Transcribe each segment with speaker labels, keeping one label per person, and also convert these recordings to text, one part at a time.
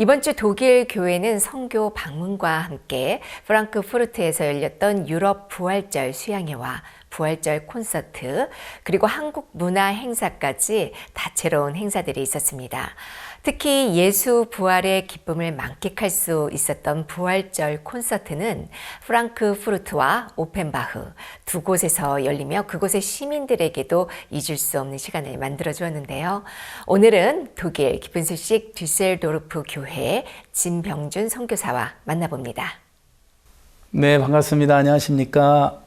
Speaker 1: 이번 주 독일 교회는 성교 방문과 함께 프랑크푸르트에서 열렸던 유럽 부활절 수양회와 부활절 콘서트, 그리고 한국 문화 행사까지 다채로운 행사들이 있었습니다. 특히 예수 부활의 기쁨을 만끽할 수 있었던 부활절 콘서트는 프랑크푸르트와 오펜바흐 두 곳에서 열리며 그곳의 시민들에게도 잊을 수 없는 시간을 만들어 주었는데요. 오늘은 독일 기쁜 소식 뒤셀도르프 교회 진병준 선교사와 만나봅니다.
Speaker 2: 네, 반갑습니다. 안녕하십니까?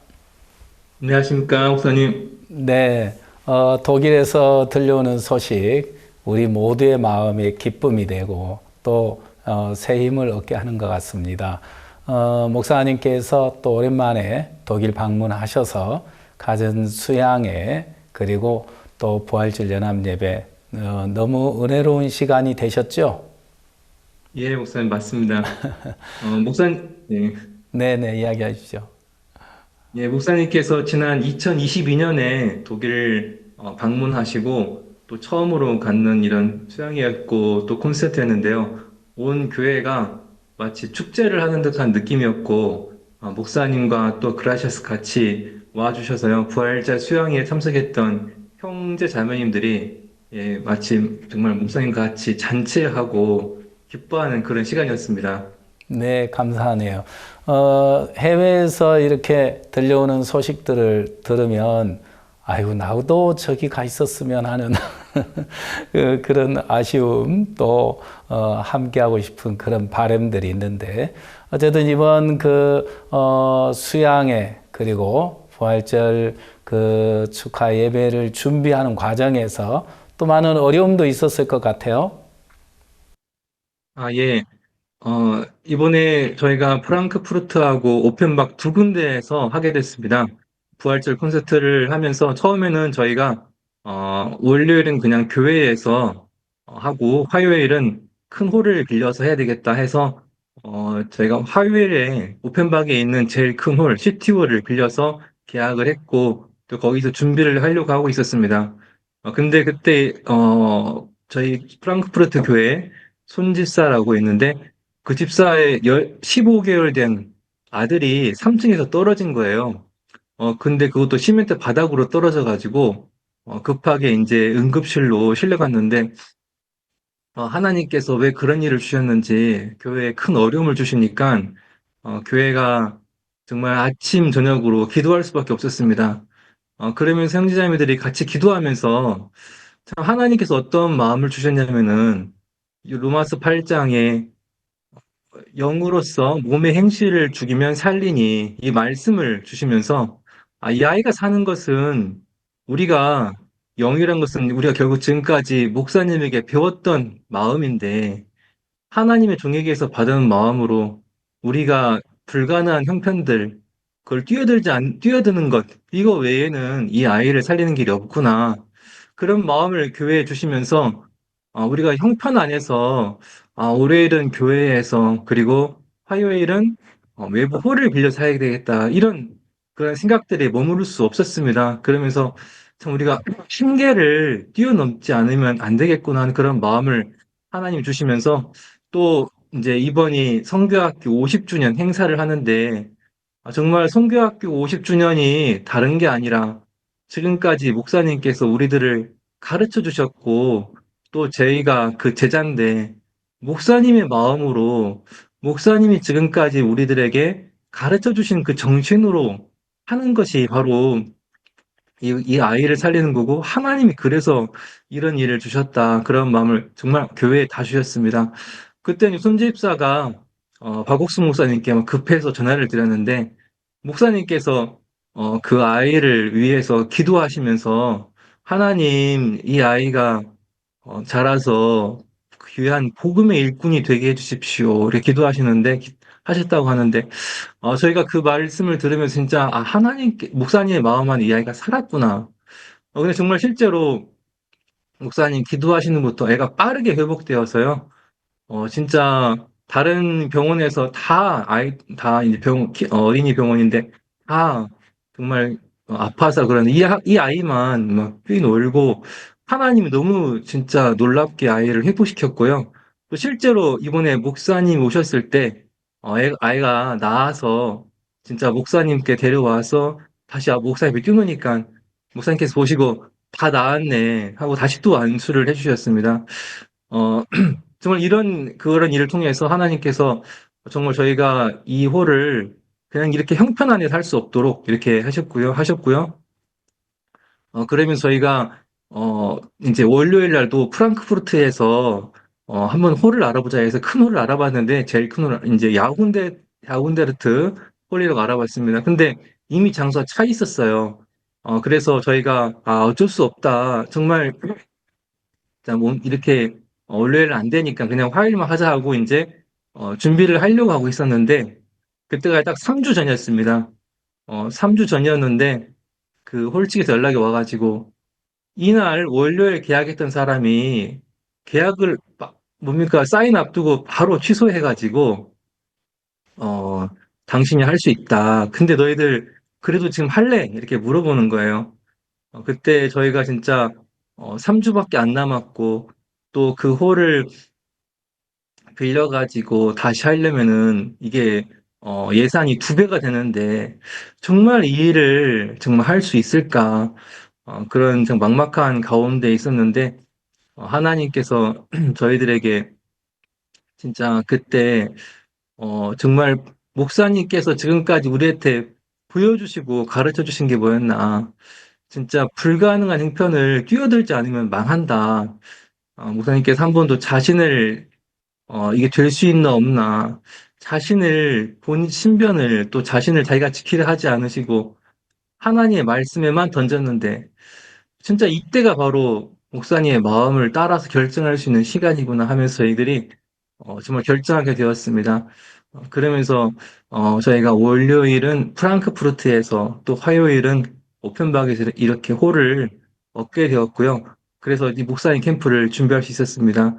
Speaker 3: 안녕하십니까, 목사님.
Speaker 2: 네, 어, 독일에서 들려오는 소식, 우리 모두의 마음의 기쁨이 되고 또 어, 새 힘을 얻게 하는 것 같습니다. 어, 목사님께서 또 오랜만에 독일 방문하셔서 가진 수양회 그리고 또 부활절 연합 예배 어, 너무 은혜로운 시간이 되셨죠?
Speaker 3: 예, 목사님, 맞습니다. 어, 목사님, 예.
Speaker 2: 네, 네, 이야기하십시오.
Speaker 3: 예, 목사님께서 지난 2022년에 독일을 어, 방문하시고 또 처음으로 갖는 이런 수양이었고 또 콘서트였는데요. 온 교회가 마치 축제를 하는 듯한 느낌이었고 어, 목사님과 또 그라시아스 같이 와주셔서요. 부활절 수양회에 참석했던 형제 자매님들이 예, 마치 정말 목사님과 같이 잔치하고 기뻐하는 그런 시간이었습니다.
Speaker 2: 네, 감사하네요. 어, 해외에서 이렇게 들려오는 소식들을 들으면, 아이고, 나도 저기 가 있었으면 하는 그, 그런 아쉬움, 또, 어, 함께하고 싶은 그런 바람들이 있는데, 어쨌든 이번 그, 어, 수양회, 그리고 부활절 그 축하 예배를 준비하는 과정에서 또 많은 어려움도 있었을 것 같아요.
Speaker 3: 아, 예. 어, 이번에 저희가 프랑크푸르트하고 오펜박 두 군데에서 하게 됐습니다. 부활절 콘서트를 하면서 처음에는 저희가 어, 월요일은 그냥 교회에서 어, 하고 화요일은 큰 홀을 빌려서 해야 되겠다 해서 어, 저희가 화요일에 오펜박에 있는 제일 큰 홀, 시티홀을 빌려서 계약을 했고 또 거기서 준비를 하려고 하고 있었습니다. 어, 근데 그때 어, 저희 프랑크푸르트 교회 손집사라고 있는데 그 집사의 15개월 된 아들이 3층에서 떨어진 거예요. 어, 근데 그것도 시멘트 바닥으로 떨어져 가지고 어, 급하게 이제 응급실로 실려갔는데 어, 하나님께서 왜 그런 일을 주셨는지 교회에 큰 어려움을 주시니까 어, 교회가 정말 아침 저녁으로 기도할 수밖에 없었습니다. 어, 그러면서 형제자매들이 같이 기도하면서 참 하나님께서 어떤 마음을 주셨냐면은 이 로마서 8장에 영으로서 몸의 행실을 죽이면 살리니 이 말씀을 주시면서 아, 이 아이가 사는 것은 우리가 영이란 것은 우리가 결국 지금까지 목사님에게 배웠던 마음인데 하나님의 종에게서 받은 마음으로 우리가 불가능한 형편들 그걸 뛰어들지 않, 뛰어드는 것 이거 외에는 이 아이를 살리는 길이 없구나. 그런 마음을 교회에 주시면서 아, 우리가 형편 안에서 아, 월요일은 교회에서 그리고 화요일은 어, 외부 홀을 빌려서 해야 되겠다. 이런 그런 생각들이 머무를 수 없었습니다. 그러면서 참 우리가 한계를 뛰어넘지 않으면 안 되겠구나 하는 그런 마음을 하나님 주시면서 또 이제 이번이 성교학교 50주년 행사를 하는데 아, 정말 성교학교 50주년이 다른 게 아니라 지금까지 목사님께서 우리들을 가르쳐 주셨고 또 저희가 그 제자인데 목사님의 마음으로 목사님이 지금까지 우리들에게 가르쳐 주신 그 정신으로 하는 것이 바로 이, 이 아이를 살리는 거고 하나님이 그래서 이런 일을 주셨다 그런 마음을 정말 교회에 다 주셨습니다. 그때는 손집사가 어, 박옥수 목사님께 급해서 전화를 드렸는데 목사님께서 어, 그 아이를 위해서 기도하시면서 하나님 이 아이가 어, 자라서 귀한 복음의 일꾼이 되게 해주십시오. 이렇게 기도하시는데, 기- 하셨다고 하는데, 어, 저희가 그 말씀을 들으면 진짜, 아, 하나님, 목사님의 마음 안에 이 아이가 살았구나. 어, 근데 정말 실제로 목사님 기도하시는 것부터 애가 빠르게 회복되어서요, 어, 진짜 다른 병원에서 다 아이, 다 이제 병, 키- 어, 어린이 병원인데, 다 정말 어, 아파서 그러는 이, 아- 이 아이만 막 뛰놀고, 하나님이 너무 진짜 놀랍게 아이를 회복시켰고요. 또 실제로 이번에 목사님 오셨을 때, 어, 애- 아이가 나와서 진짜 목사님께 데려와서 다시 아, 목사님이 뛰노니까 목사님께서 보시고 다 나았네 하고 다시 또 안수를 해 주셨습니다. 어, 정말 이런, 그런 일을 통해서 하나님께서 정말 저희가 이 호를 그냥 이렇게 형편 안에 살수 없도록 이렇게 하셨고요, 하셨고요. 어, 그러면 저희가, 어, 이제 월요일 날도 프랑크푸르트에서, 어, 한번 홀을 알아보자 해서 큰 홀을 알아봤는데, 제일 큰 홀, 이제 야군데, 야군데르트 홀이라고 알아봤습니다. 근데 이미 장소가 차 있었어요. 어, 그래서 저희가, 아, 어쩔 수 없다. 정말, 자, 뭐, 이렇게, 어, 월요일 안 되니까 그냥 화요일만 하자 하고 이제, 어, 준비를 하려고 하고 있었는데, 그때가 딱 3주 전이었습니다. 어, 3주 전이었는데, 그 홀측에서 연락이 와가지고, 이날 월요일 계약했던 사람이 계약을 막 뭡니까 사인 앞두고 바로 취소해가지고 어 당신이 할 수 있다. 근데 너희들 그래도 지금 할래? 이렇게 물어보는 거예요. 어, 그때 저희가 진짜 어 3주밖에 안 남았고 또 그 홀을 빌려가지고 다시 하려면은 이게 어 예산이 두 배가 되는데 정말 이 일을 정말 할 수 있을까? 어, 그런 좀 막막한 가운데 있었는데 어, 하나님께서 저희들에게 진짜 그때 어, 정말 목사님께서 지금까지 우리한테 보여주시고 가르쳐 주신 게 뭐였나. 진짜 불가능한 형편을 뛰어들지 않으면 망한다. 어, 목사님께서 한 번도 자신을 어, 이게 될 수 있나 없나. 자신을 본 신변을 또 자신을 자기가 지키려 하지 않으시고 하나님의 말씀에만 던졌는데 진짜 이때가 바로 목사님의 마음을 따라서 결정할 수 있는 시간이구나 하면서 저희들이 어, 정말 결정하게 되었습니다. 어, 그러면서 어, 저희가 월요일은 프랑크푸르트에서 또 화요일은 오펜박에서 이렇게 홀을 얻게 되었고요. 그래서 이 목사님 캠프를 준비할 수 있었습니다.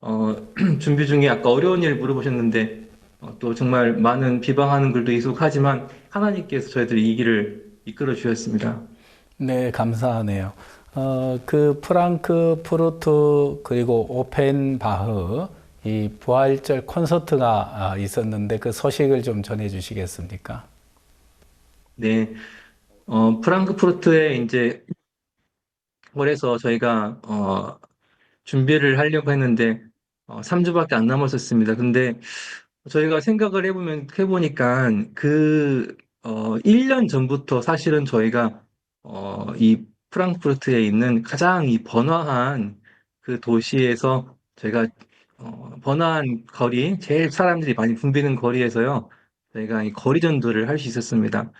Speaker 3: 어, 준비 중에 아까 어려운 일 물어보셨는데 어, 또 정말 많은 비방하는 글도 익숙하지만 하나님께서 저희들 이 길을 이끌어 주셨습니다.
Speaker 2: 네, 감사하네요. 어, 그 프랑크푸르트 그리고 오펜바흐 이 부활절 콘서트가 아, 있었는데 그 소식을 좀 전해 주시겠습니까?
Speaker 3: 네, 어, 프랑크푸르트에 이제 홀에서 저희가 어, 준비를 하려고 했는데 어, 3주밖에 안 남았었습니다. 근데 저희가 생각을 해보면 해보니까 그 어, 1년 전부터 사실은 저희가 어, 이 프랑크푸르트에 있는 가장 이 번화한 그 도시에서 저희가 어, 번화한 거리, 제일 사람들이 많이 붐비는 거리에서요, 저희가 이 거리 전도를 할 수 있었습니다.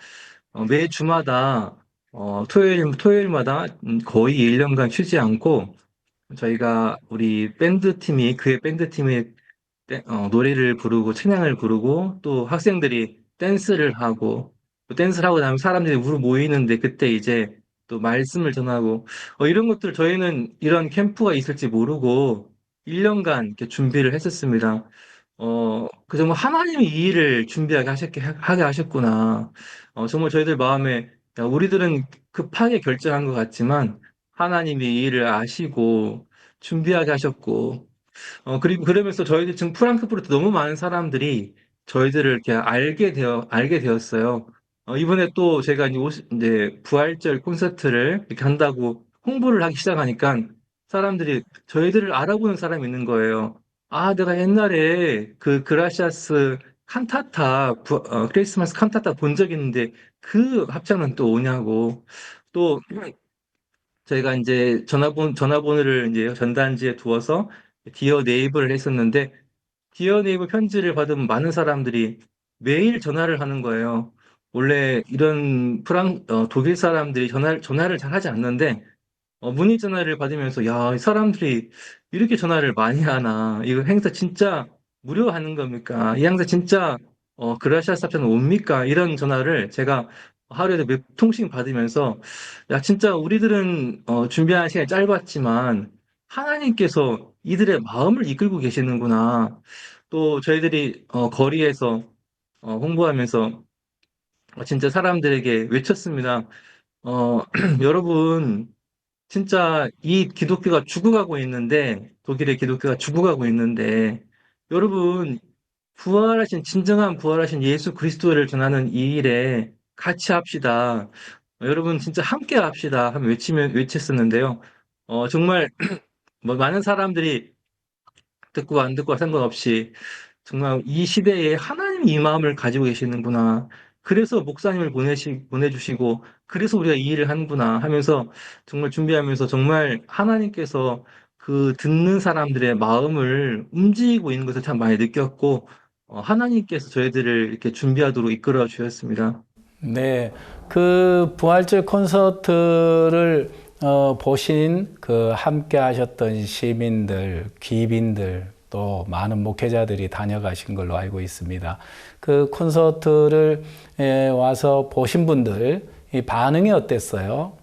Speaker 3: 어, 매 주마다 어, 토요일 토요일마다 음, 거의 1년간 쉬지 않고 저희가 우리 밴드 팀이 그의 밴드 떼- 어, 노래를 부르고 찬양을 부르고 또 학생들이 댄스를 하고 또 댄스를 하고 나면 사람들이 우르 모이는데 그때 이제 또 말씀을 전하고 어, 이런 것들 저희는 이런 캠프가 있을지 모르고 1년간 이렇게 준비를 했었습니다. 어, 그 정말 하나님이 이 일을 준비하게 하셨게 하게 하셨구나. 어, 정말 저희들 마음에 야, 우리들은 급하게 결정한 것 같지만 하나님이 이 일을 아시고 준비하게 하셨고 어, 그리고 그러면서 저희들 지금 프랑크푸르트 너무 많은 사람들이 저희들을 이렇게 알게 되어, 알게 되었어요. 어, 이번에 또 제가 이제, 부활절 콘서트를 이렇게 한다고 홍보를 하기 시작하니까 사람들이 저희들을 알아보는 사람이 있는 거예요. 아, 내가 옛날에 그 그라시아스 칸타타, 부- 어, 크리스마스 칸타타 본 적 있는데 그 합창은 또 오냐고. 또 저희가 이제 전화번, 전화번호를 이제 전단지에 두어서 디어 네이버를 했었는데, 디어 네이버 편지를 받은 많은 사람들이 매일 전화를 하는 거예요. 원래 이런 프랑, 어, 독일 사람들이 전화, 전화를 잘 하지 않는데, 어, 문의 전화를 받으면서, 야, 이 사람들이 이렇게 전화를 많이 하나. 이거 행사 진짜 무료 하는 겁니까? 이 행사 진짜, 어, 그라시아스 합천 옵니까? 이런 전화를 제가 하루에도 몇 통씩 받으면서, 야, 진짜 우리들은, 어, 준비하는 시간이 짧았지만, 하나님께서 이들의 마음을 이끌고 계시는구나. 또 저희들이, 어, 거리에서, 어, 홍보하면서, 어, 진짜 사람들에게 외쳤습니다. 어, 여러분, 진짜 이 기독교가 죽어가고 있는데, 독일의 기독교가 죽어가고 있는데, 여러분, 부활하신, 진정한 부활하신 예수 그리스도를 전하는 이 일에 같이 합시다. 어, 여러분, 진짜 함께 합시다. 하면 외치면, 외쳤었는데요. 어, 정말, 뭐, 많은 사람들이 듣고 안 듣고 상관없이 정말 이 시대에 하나님 이 마음을 가지고 계시는구나. 그래서 목사님을 보내시, 보내주시고, 그래서 우리가 이 일을 하는구나 하면서 정말 준비하면서 정말 하나님께서 그 듣는 사람들의 마음을 움직이고 있는 것을 참 많이 느꼈고, 어, 하나님께서 저희들을 이렇게 준비하도록 이끌어 주셨습니다.
Speaker 2: 네, 그 부활절 콘서트를 어, 보신 그 함께 하셨던 시민들, 귀빈들, 또 많은 목회자들이 다녀가신 걸로 알고 있습니다. 그 콘서트를 에, 와서 보신 분들, 이 반응이 어땠어요?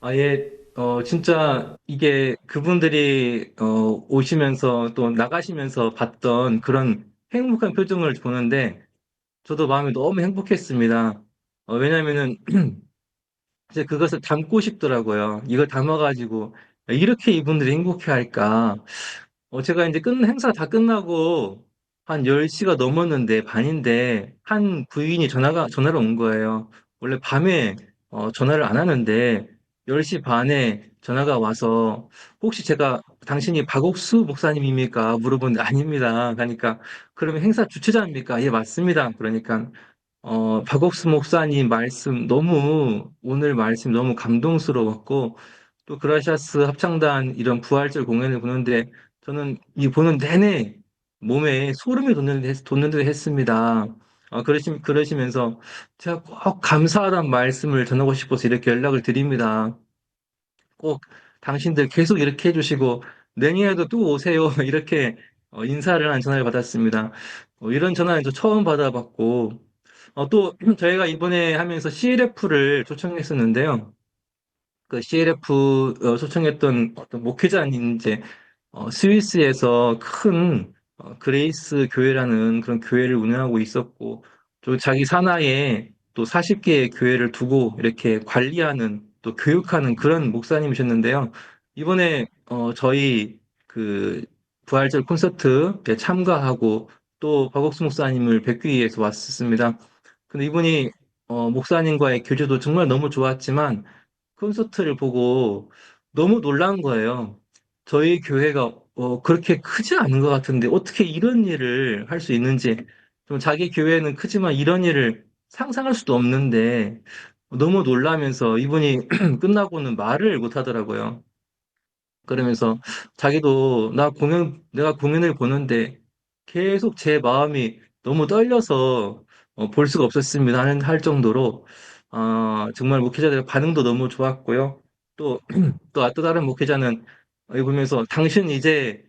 Speaker 3: 아 예 어 진짜 이게 그분들이 어 오시면서 또 나가시면서 봤던 그런 행복한 표정을 보는데 저도 마음이 너무 행복했습니다. 어 왜냐면은 이제 그것을 담고 싶더라고요. 이걸 담아가지고 이렇게 이분들이 행복해 할까? 어, 제가 이제 끝, 행사 다 끝나고 한 10시가 넘었는데, 반인데, 한 부인이 전화가, 전화를 온 거예요. 원래 밤에 어, 전화를 안 하는데, 10시 반에 전화가 와서, 혹시 제가 당신이 박옥수 목사님입니까? 물어보는데, 아닙니다. 그러니까, 그러면 행사 주최자입니까? 예, 맞습니다. 그러니까, 어, 박옥수 목사님 말씀 너무, 오늘 말씀 너무 감동스러웠고, 또 그라시아스 합창단 이런 부활절 공연을 보는데, 저는 이 보는 내내 몸에 소름이 돋는 듯, 했습니다. 어, 그러시, 그러시면서 제가 꼭 감사하다는 말씀을 전하고 싶어서 이렇게 연락을 드립니다. 꼭 당신들 계속 이렇게 해주시고 내년에도 또 오세요. 이렇게 어, 인사를 한 전화를 받았습니다. 어, 이런 전화는 저 처음 받아봤고 어, 또 저희가 이번에 하면서 CLF를 초청했었는데요. 그 CLF 어, 초청했던 어떤 목회자님 이제 어, 스위스에서 큰 어, 그레이스 교회라는 그런 교회를 운영하고 있었고, 또 자기 산하에 또 40개의 교회를 두고 이렇게 관리하는 또 교육하는 그런 목사님이셨는데요. 이번에 어, 저희 그 부활절 콘서트에 참가하고 또 박옥수 목사님을 뵙기 위해서 왔었습니다. 근데 이분이 어, 목사님과의 교제도 정말 너무 좋았지만 콘서트를 보고 너무 놀란 거예요. 저희 교회가 어, 그렇게 크지 않은 것 같은데 어떻게 이런 일을 할 수 있는지 좀 자기 교회는 크지만 이런 일을 상상할 수도 없는데 너무 놀라면서 이분이 끝나고는 말을 못 하더라고요. 그러면서 자기도 나 공연 내가 공연을 보는데 계속 제 마음이 너무 떨려서 어, 볼 수가 없었습니다 하는 할 정도로 어, 정말 목회자들의 반응도 너무 좋았고요. 또 또 또 다른 목회자는 보면서 당신 이제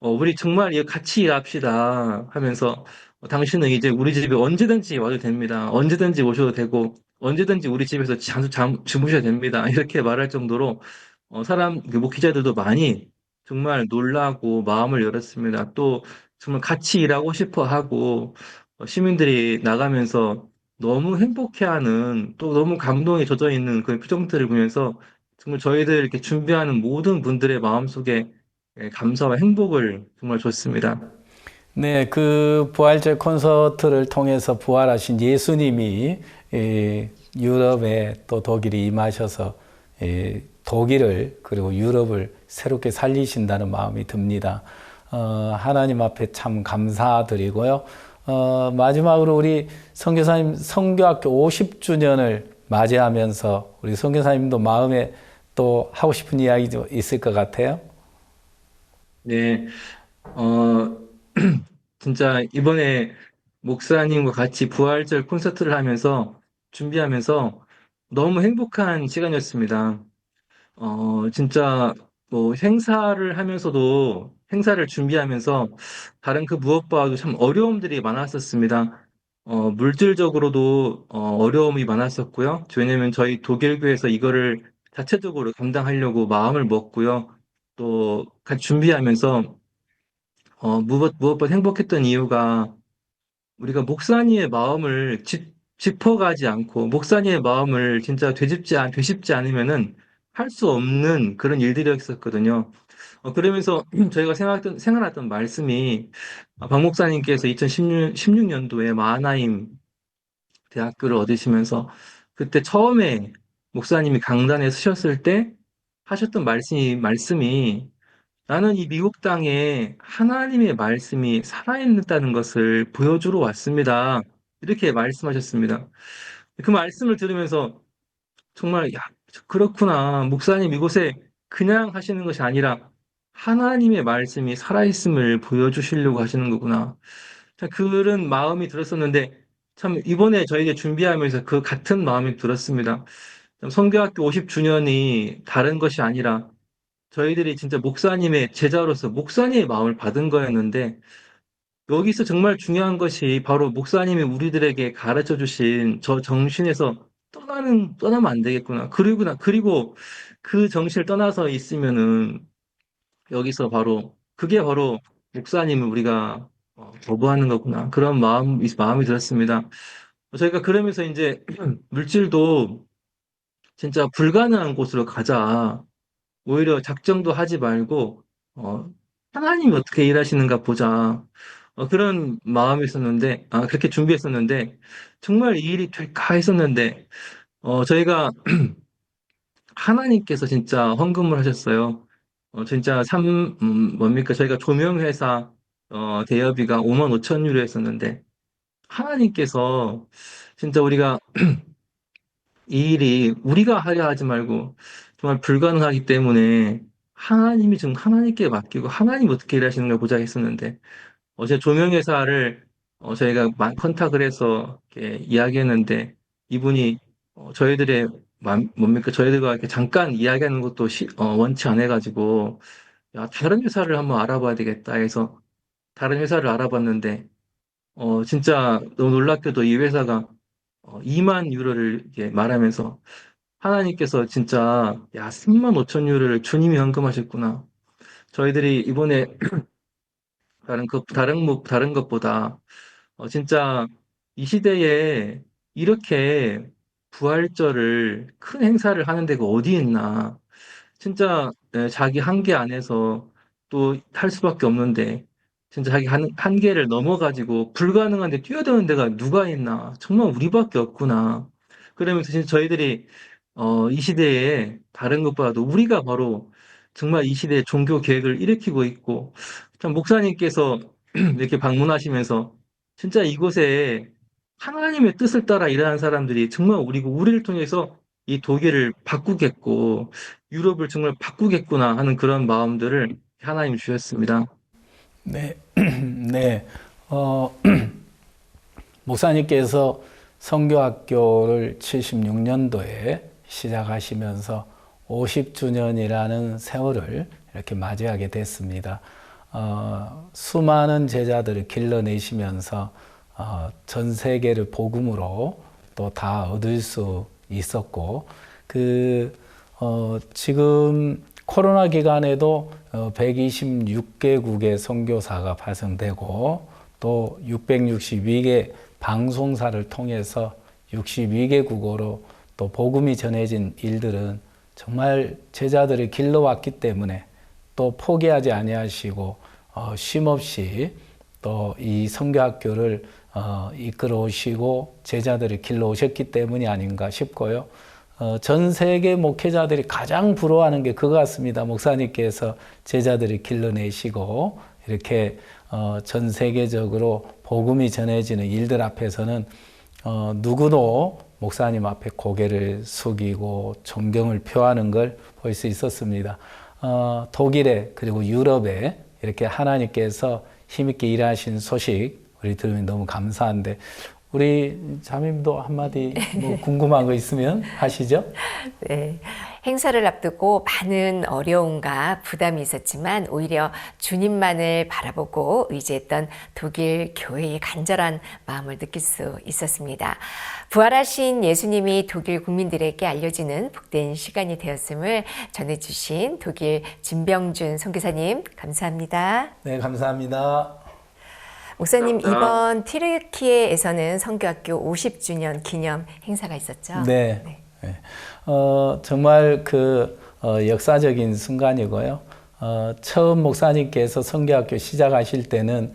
Speaker 3: 어, 우리 정말 같이 일합시다 하면서 어, 당신은 이제 우리 집에 언제든지 와도 됩니다. 언제든지 오셔도 되고 언제든지 우리 집에서 잠, 잠 주무셔도 됩니다. 이렇게 말할 정도로 어, 사람 그 목회자들도 많이 정말 놀라고 마음을 열었습니다. 또 정말 같이 일하고 싶어 하고 어, 시민들이 나가면서 너무 행복해하는 또 너무 감동에 젖어 있는 그 표정들을 보면서 정말 저희들 이렇게 준비하는 모든 분들의 마음속에 예, 감사와 행복을 정말 줬습니다.
Speaker 2: 네, 그 부활절 콘서트를 통해서 부활하신 예수님이 이 유럽에 또 독일에 임하셔서 이 독일을 그리고 유럽을 새롭게 살리신다는 마음이 듭니다. 어, 하나님 앞에 참 감사드리고요. 어, 마지막으로 우리 선교사님 선교학교 50주년을 맞이하면서 우리 선교사님도 마음에 또 하고 싶은 이야기도 있을 것 같아요.
Speaker 3: 네, 어, 진짜 이번에 목사님과 같이 부활절 콘서트를 하면서 준비하면서 너무 행복한 시간이었습니다. 어, 진짜 뭐 행사를 하면서도 행사를 준비하면서 다른 그 무엇보다도 참 어려움들이 많았었습니다. 어, 물질적으로도 어, 어려움이 많았었고요. 왜냐면 저희 독일교에서 이거를 자체적으로 감당하려고 마음을 먹고요. 또 같이 준비하면서 어, 무엇, 무엇보다 행복했던 이유가 우리가 목사님의 마음을 짚, 짚어가지 않고 목사님의 마음을 진짜 되짚지, 않, 되짚지 않으면은 할 수 없는 그런 일들이었었거든요. 어, 그러면서 저희가 생각했던, 생각났던 말씀이 아, 박 목사님께서 2016, 16년도에 마하나임 대학교를 얻으시면서 그때 처음에 목사님이 강단에 서셨을 때 하셨던 말씀이, 말씀이 나는 이 미국 땅에 하나님의 말씀이 살아있다는 것을 보여주러 왔습니다. 이렇게 말씀하셨습니다. 그 말씀을 들으면서 정말, 야, 그렇구나. 목사님 이곳에 그냥 하시는 것이 아니라 하나님의 말씀이 살아있음을 보여주시려고 하시는 거구나. 참 그런 마음이 들었었는데, 참 이번에 저에게 준비하면서 그 같은 마음이 들었습니다. 참 성교학교 50주년이 다른 것이 아니라 저희들이 진짜 목사님의 제자로서 목사님의 마음을 받은 거였는데, 여기서 정말 중요한 것이 바로 목사님이 우리들에게 가르쳐 주신 저 정신에서 떠나는, 떠나면 안 되겠구나. 그리고, 나- 그리고 그 정신을 떠나서 있으면은 여기서 바로, 그게 바로 목사님을 우리가 어, 거부하는 거구나. 그런 마음, 마음이 들었습니다. 저희가 그러면서 이제 물질도 진짜 불가능한 곳으로 가자. 오히려 작정도 하지 말고, 어, 하나님이 어떻게 일하시는가 보자. 어, 그런 마음이 있었는데, 아, 그렇게 준비했었는데, 정말 이 일이 될까 했었는데, 어, 저희가 하나님께서 진짜 헌금을 하셨어요. 어, 진짜 삼, 음, 뭡니까? 저희가 조명회사, 어, 대여비가 5만 5천 유로 했었는데, 하나님께서 진짜 우리가 이 일이 우리가 하려 하지 말고 정말 불가능하기 때문에 하나님이 지금 하나님께 맡기고 하나님 어떻게 일하시는가 보자 했었는데 어제 조명회사를 어, 저희가 마- 컨택을 해서 이야기했는데 이분이 어, 저희들의 마- 뭡니까? 저희들과 이렇게 잠깐 이야기하는 것도 시- 어, 원치 않아 가지고 야 다른 회사를 한번 알아봐야 되겠다 해서 다른 회사를 알아봤는데 어 진짜 너무 놀랍게도 이 회사가 어, 2만 유로를 이렇게 말하면서 하나님께서 진짜 야 3만 5천 유로를 주님이 헌금하셨구나. 저희들이 이번에 다른 것 다른 뭐 다른 것보다 어, 진짜 이 시대에 이렇게 부활절을 큰 행사를 하는 데가 어디 있나. 진짜 예, 자기 한계 안에서 또 할 수밖에 없는데 진짜 자기 한, 한계를 넘어가지고 불가능한데 뛰어드는 데가 누가 있나. 정말 우리밖에 없구나. 그러면서 진짜 저희들이 어, 이 시대에 다른 것보다도 우리가 바로 정말 이 시대의 종교 계획을 일으키고 있고 참 목사님께서 이렇게 방문하시면서 진짜 이곳에 하나님의 뜻을 따라 일하는 사람들이 정말 우리고 우리를 통해서 이 독일을 바꾸겠고 유럽을 정말 바꾸겠구나 하는 그런 마음들을 하나님 주셨습니다.
Speaker 2: 네, 네. 어, 목사님께서 성교학교를 76년도에 시작하시면서 50주년이라는 세월을 이렇게 맞이하게 됐습니다. 어, 수많은 제자들을 길러내시면서 어, 전 세계를 복음으로 또 다 얻을 수 있었고, 그, 어, 지금 코로나 기간에도 어, 126개국의 선교사가 발생되고 또 662개 방송사를 통해서 62개 국어로 또 복음이 전해진 일들은 정말 제자들을 길러왔기 때문에 또 포기하지 아니하시고 어, 쉼없이 또이 선교학교를 어, 이끌어 오시고 제자들을 길러 오셨기 때문이 아닌가 싶고요. 어, 전 세계 목회자들이 가장 부러워하는 게 그거 같습니다. 목사님께서 제자들을 길러내시고 이렇게 어, 전 세계적으로 복음이 전해지는 일들 앞에서는 어, 누구도 목사님 앞에 고개를 숙이고 존경을 표하는 걸 볼 수 있었습니다. 어, 독일에 그리고 유럽에 이렇게 하나님께서 힘있게 일하신 소식 우리 들으면 너무 감사한데 우리 자매님도 한마디 뭐 궁금한 거 있으면 하시죠.
Speaker 1: 네. 행사를 앞두고 많은 어려움과 부담이 있었지만 오히려 주님만을 바라보고 의지했던 독일 교회의 간절한 마음을 느낄 수 있었습니다. 부활하신 예수님이 독일 국민들에게 알려지는 복된 시간이 되었음을 전해주신 독일 진병준 선교사님 감사합니다.
Speaker 2: 네, 감사합니다.
Speaker 1: 목사님. 이번 티르키예에서는 선교학교 50주년 기념 행사가 있었죠?
Speaker 2: 네. 네. 어, 정말 그 어, 역사적인 순간이고요. 어, 처음 목사님께서 성교학교 시작하실 때는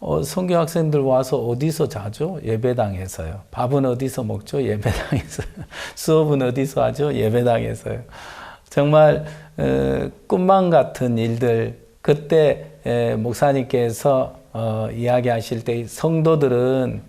Speaker 2: 어, 성교 학생들 와서 어디서 자죠? 예배당에서요. 밥은 어디서 먹죠? 예배당에서. 수업은 어디서 하죠? 예배당에서요. 정말 어, 꿈만 같은 일들 그때 에, 목사님께서 어, 이야기하실 때 성도들은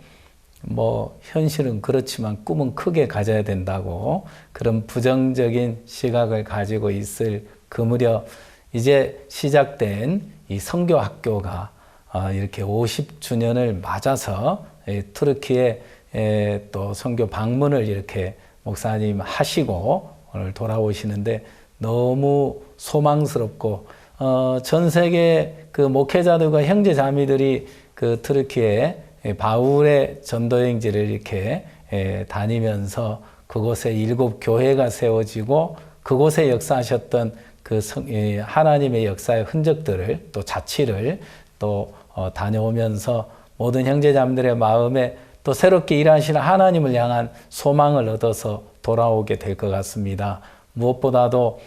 Speaker 2: 뭐 현실은 그렇지만 꿈은 크게 가져야 된다고 그런 부정적인 시각을 가지고 있을 그 무렵 이제 시작된 이 성교 학교가 어, 이렇게 50주년을 맞아서 이 투르키에 에, 또 성교 방문을 이렇게 목사님 하시고 오늘 돌아오시는데 너무 소망스럽고 어, 전 세계 그 목회자들과 형제 자매들이 그 투르키에 바울의 전도 행지를 이렇게 에, 다니면서 그곳에 일곱 교회가 세워지고 그곳에 역사하셨던 그 성, 이 하나님의 역사의 흔적들을 또 자취를 또 어, 다녀오면서 모든 형제자매들의 마음에 또 새롭게 일하시는 하나님을 향한 소망을 얻어서 돌아오게 될 것 같습니다. 무엇보다도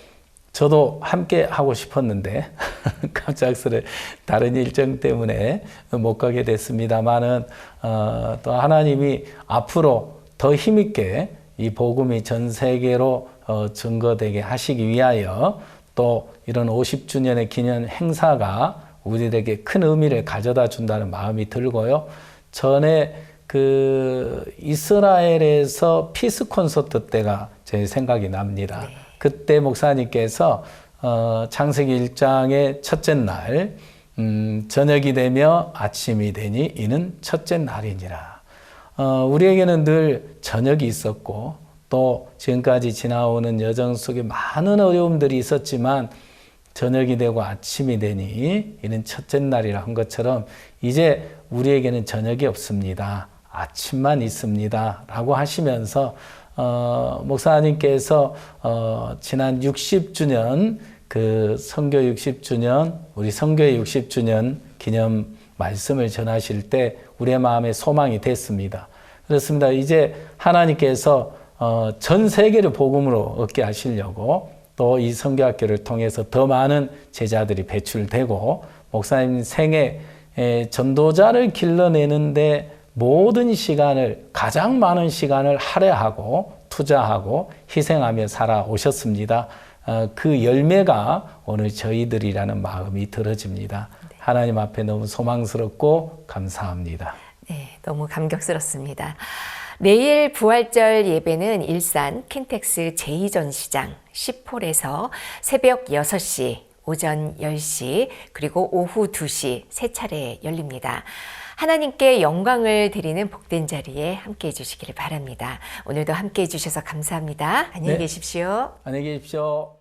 Speaker 2: 저도 함께 하고 싶었는데 갑작스레 다른 일정 때문에 못 가게 됐습니다만은 어, 또 하나님이 앞으로 더 힘있게 이 복음이 전 세계로 어, 증거되게 하시기 위하여 또 이런 50주년의 기념 행사가 우리들에게 큰 의미를 가져다 준다는 마음이 들고요. 전에 그 이스라엘에서 피스 콘서트 때가 제 생각이 납니다. 그때 목사님께서 어, 창세기 1장의 첫째 날 음, 저녁이 되며 아침이 되니 이는 첫째 날이니라. 어, 우리에게는 늘 저녁이 있었고 또 지금까지 지나오는 여정 속에 많은 어려움들이 있었지만 저녁이 되고 아침이 되니 이는 첫째 날이라 한 것처럼 이제 우리에게는 저녁이 없습니다. 아침만 있습니다. 라고 하시면서 어, 목사님께서 어, 지난 60주년 그 선교 60주년 우리 선교의 60주년 기념 말씀을 전하실 때 우리의 마음에 소망이 됐습니다. 그렇습니다. 이제 하나님께서 어, 전 세계를 복음으로 얻게 하시려고 또 이 선교학교를 통해서 더 많은 제자들이 배출되고 목사님 생애 에, 전도자를 길러내는데 모든 시간을 가장 많은 시간을 할애하고 투자하고 희생하며 살아오셨습니다. 어, 그 열매가 오늘 저희들이라는 마음이 들어집니다. 하나님 앞에 너무 소망스럽고 감사합니다.
Speaker 1: 네, 너무 감격스럽습니다. 내일 부활절 예배는 일산 킨텍스 제2전시장 10홀에서 새벽 6시, 오전 10시, 그리고 오후 2시 세 차례 열립니다. 하나님께 영광을 드리는 복된 자리에 함께 해주시기를 바랍니다. 오늘도 함께 해주셔서 감사합니다. 안녕히
Speaker 2: 네.
Speaker 1: 계십시오.
Speaker 2: 안녕히 계십시오.